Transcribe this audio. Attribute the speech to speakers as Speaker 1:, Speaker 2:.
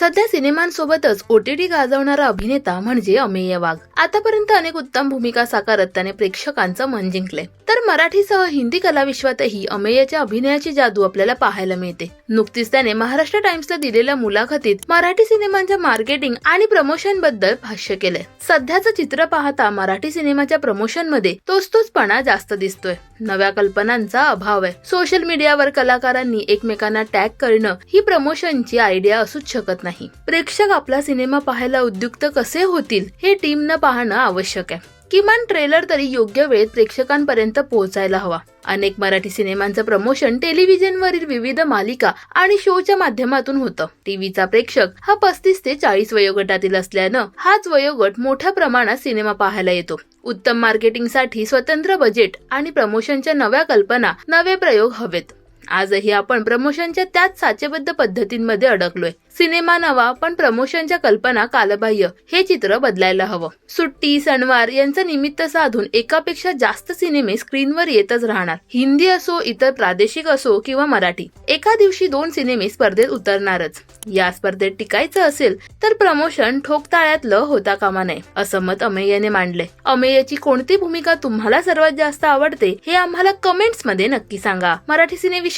Speaker 1: सध्या सिनेमांसोबतच ओटीटी गाजवणारा अभिनेता म्हणजे अमेय वाघ. आतापर्यंत अनेक उत्तम भूमिका साकारत त्याने प्रेक्षकांचं मन जिंकले तर मराठीसह हिंदी कलाविश्वातही अमेयच्या अभिनयाची जादू आपल्याला पाहायला मिळते. नुकतीच त्याने महाराष्ट्र टाइम्सला दिलेल्या मुलाखतीत मराठी सिनेमांच्या मार्केटिंग आणि प्रमोशनबद्दल भाष्य केलंय. सध्याचं चित्र पाहता मराठी सिनेमाच्या प्रमोशनमध्ये तोच तोचपणा जास्त दिसतोय. नव्या कल्पनांचा अभाव आहे. सोशल मीडियावर कलाकारांनी एकमेकांना टॅग करणं ही प्रमोशनची आयडिया असूच शकत नाही. नाही. प्रेक्षक आपला सिनेमा पाहायला उद्युक्त कसे होतील हे टीमनं पाहणं आवश्यक आहे. किमान ट्रेलर तरी योग्य वेळेत प्रेक्षकांपर्यंत पोहोचायला हवा. अनेक मराठी सिनेमांचं प्रमोशन टेलिव्हिजनवरील विविध मालिका आणि शोच्या माध्यमातून होतं. टीव्हीचा प्रेक्षक हा पस्तीस ते चाळीस वयोगटातील असल्यानं हाच वयोगट मोठ्या प्रमाणात सिनेमा पाहायला येतो. उत्तम मार्केटिंगसाठी स्वतंत्र बजेट आणि प्रमोशनच्या नव्या कल्पना नवे प्रयोग हवेत. आजही आपण प्रमोशनच्या त्याच साचेबद्ध पद्धतींमध्ये अडकलोय. सिनेमा नवा पण प्रमोशनच्या कल्पना कालबाह्य. हे चित्र बदलायला हवं. सुट्टी सणवार यांचं निमित्त साधून एकापेक्षा जास्त सिनेमे स्क्रीनवर येतच राहणार. हिंदी असो इतर प्रादेशिक असो किंवा मराठी एका दिवशी दोन सिनेमे स्पर्धेत उतरणारच. या स्पर्धेत टिकायचं असेल तर प्रमोशन ठोकताळ्यातलं होता कामा नये असं मत अमेयाने मांडले. अमेयाची कोणती भूमिका तुम्हाला सर्वात जास्त आवडते हे आम्हाला कमेंट्समध्ये नक्की सांगा. मराठी सिनेविषयी